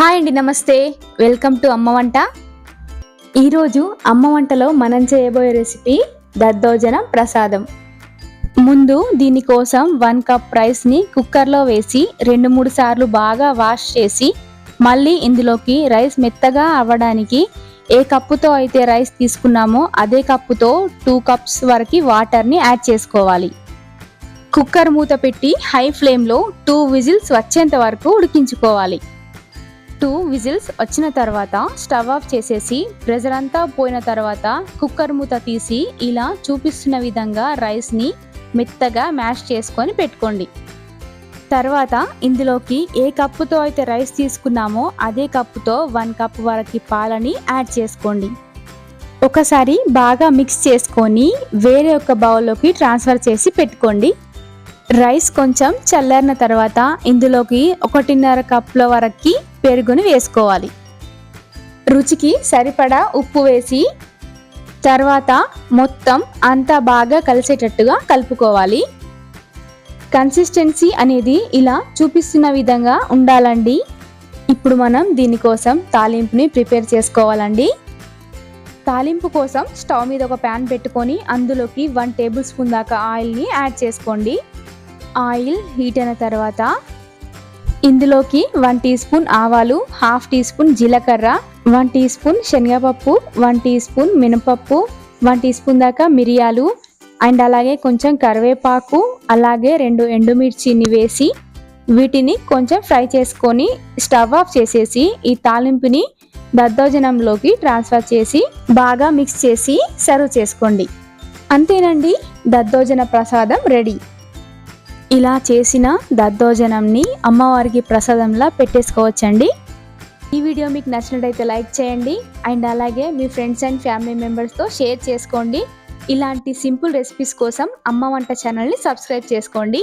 Hi అండి నమస్తే. Welcome to అమ్మ వంట. ఈరోజు అమ్మ వంటలో మనం చేయబోయే రెసిపీ దద్దోజన ప్రసాదం. ముందు దీనికోసం వన్ కప్ రైస్ని కుక్కర్లో వేసి రెండు మూడు సార్లు బాగా వాష్ చేసి మళ్ళీ ఇందులోకి రైస్ మెత్తగా అవ్వడానికి ఏ కప్పుతో అయితే రైస్ తీసుకున్నామో అదే కప్పుతో టూ కప్స్ వరకు వాటర్ని యాడ్ చేసుకోవాలి. కుక్కర్ మూత పెట్టి హై ఫ్లేమ్లో టూ విజిల్స్ వచ్చేంత వరకు ఉడికించుకోవాలి. టూ విజిల్స్ వచ్చిన తర్వాత స్టవ్ ఆఫ్ చేసేసి ప్రెజర్ అంతా పోయిన తర్వాత కుక్కర్ మూత తీసి ఇలా చూపిస్తున్న విధంగా రైస్ని మెత్తగా మ్యాష్ చేసుకొని పెట్టుకోండి. తర్వాత ఇందులోకి ఏ కప్పుతో అయితే రైస్ తీసుకున్నామో అదే కప్పుతో వన్ కప్ వరకు పాలని యాడ్ చేసుకోండి. ఒకసారి బాగా మిక్స్ చేసుకొని వేరే ఒక బౌల్లోకి ట్రాన్స్ఫర్ చేసి పెట్టుకోండి. రైస్ కొంచెం చల్లారిన తర్వాత ఇందులోకి ఒకటిన్నర కప్పుల వరకు పెరుగుని వేసుకోవాలి. రుచికి సరిపడా ఉప్పు వేసి తర్వాత మొత్తం అంతా బాగా కలిసేటట్టుగా కలుపుకోవాలి. కన్సిస్టెన్సీ అనేది ఇలా చూపిస్తున్న విధంగా ఉండాలండి. ఇప్పుడు మనం దీనికోసం తాలింపుని ప్రిపేర్ చేసుకోవాలండి. తాలింపు కోసం స్టవ్ మీద ఒక ప్యాన్ పెట్టుకొని అందులోకి వన్ టేబుల్ స్పూన్ దాకా ఆయిల్ని యాడ్ చేసుకోండి. ఆయిల్ హీట్ అయిన తర్వాత ఇందులోకి వన్ టీ స్పూన్ ఆవాలు హాఫ్ టీ స్పూన్ జీలకర్ర వన్ టీ స్పూన్ శనగపప్పు వన్ టీ స్పూన్ మినపప్పు వన్ టీ స్పూన్ దాకా మిరియాలు అండ్ అలాగే కొంచెం కరివేపాకు అలాగే రెండు ఎండుమిర్చిని వేసి వీటిని కొంచెం ఫ్రై చేసుకొని స్టవ్ ఆఫ్ చేసేసి ఈ తాలింపుని దద్దోజనంలోకి ట్రాన్స్ఫర్ చేసి బాగా మిక్స్ చేసి సర్వ్ చేసుకోండి. అంతేనండి దద్దోజన ప్రసాదం రెడీ. ఇలా చేసిన దద్దోజనంని అమ్మవారికి ప్రసాదంలా పెట్టేసుకోవచ్చండి. ఈ వీడియో మీకు నచ్చినట్టయితే లైక్ చేయండి. అండ్ అలాగే మీ ఫ్రెండ్స్ అండ్ ఫ్యామిలీ మెంబర్స్తో షేర్ చేసుకోండి. ఇలాంటి సింపుల్ రెసిపీస్ కోసం అమ్మ వంట ఛానల్ని సబ్స్క్రైబ్ చేసుకోండి.